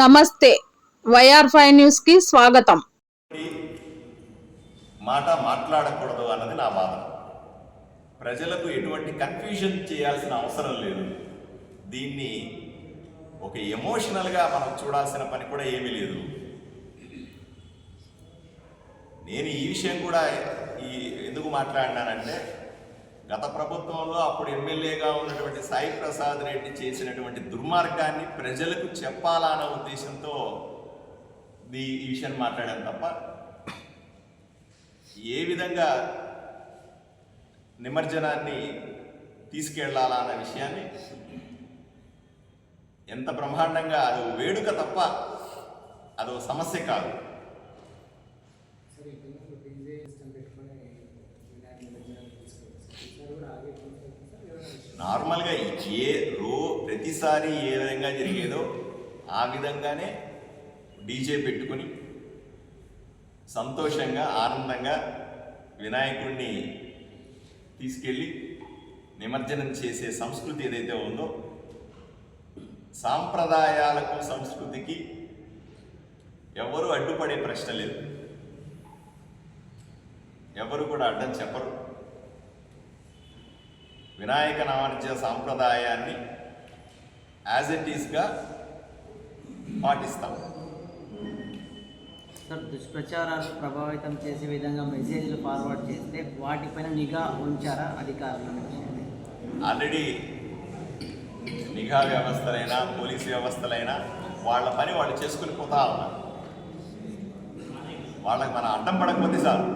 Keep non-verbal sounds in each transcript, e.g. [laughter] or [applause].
నమస్తే. YR five న్యూస్కి స్వాగతం. మాట మాట్లాడకూడదు అన్నది నా వాదన ప్రజలకు ఎటువంటి కన్ఫ్యూజన్ చేయాల్సిన అవసరం లేదు. దీన్ని ఒక ఎమోషనల్గా మనం చూడాల్సిన పని కూడా ఏమీ లేదు. నేను ఈ విషయం కూడా ఈ ఎందుకు మాట్లాడినానంటే గత ప్రభుత్వంలో అప్పుడు ఎమ్మెల్యేగా ఉన్నటువంటి సాయి ప్రసాద్ రెడ్డి చేసినటువంటి దుర్మార్గాన్ని ప్రజలకు చెప్పాలన్న ఉద్దేశంతో ఈ విషయాన్ని మాట్లాడాను తప్ప ఏ విధంగా నిమజ్జనాన్ని తీసుకెళ్ళాలా అన్న విషయాన్ని ఎంత బ్రహ్మాండంగా అది వేడుక తప్ప అదో సమస్య కాదు. నార్మల్గా ఏ రో ప్రతిసారి ఏ విధంగా జరిగేదో ఆ విధంగానే డీజే పెట్టుకొని సంతోషంగా ఆనందంగా వినాయకుడిని తీసుకెళ్ళి నిమజ్జనం చేసే సంస్కృతి ఏదైతే ఉందో సాంప్రదాయాలకు సంస్కృతికి ఎవరు అడ్డుపడే ప్రశ్న లేదు. ఎవరు కూడా అడ్డం చెప్పరు. వినాయక నామర్జ సాంప్రదాయాన్ని యాజ్ ఇట్ ఈస్గా పాటిస్తాం సార్ దుష్ప్రచారాలు ప్రభావితం చేసే విధంగా మెసేజ్లు ఫార్వర్డ్ చేస్తే వాటిపైన నిఘా ఉంచారా అధికారులు ఆల్రెడీ నిఘా వ్యవస్థలైనా పోలీస్ వ్యవస్థలైనా వాళ్ళ పని వాళ్ళు చేసుకుని పోతా ఉన్నారు. వాళ్ళకి మన అడ్డం పడకపోతే చాలు.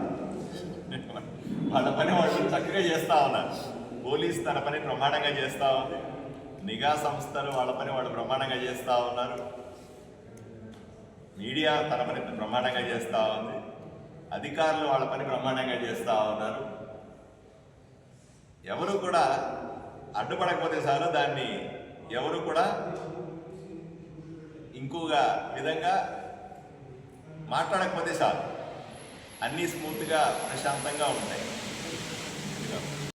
[laughs] వాళ్ళ పని వాళ్ళు చక్కగా చేస్తూ ఉన్నారు. పోలీస్ తన పని బ్రహ్మాండంగా చేస్తూ ఉంది. నిఘా సంస్థలు వాళ్ళ పని వాళ్ళు బ్రహ్మాండంగా చేస్తూ ఉన్నారు. మీడియా తన పని బ్రహ్మాండంగా చేస్తూ ఉంది. అధికారులు వాళ్ళ పని బ్రహ్మాండంగా చేస్తూ ఉన్నారు. ఎవరు కూడా అడ్డుపడకపోతే సార్ దాన్ని ఎవరు కూడా ఇంకోగా విధంగా మాట్లాడకపోతే చాలు. అన్నీ స్మూత్గా ప్రశాంతంగా ఉంటాయి.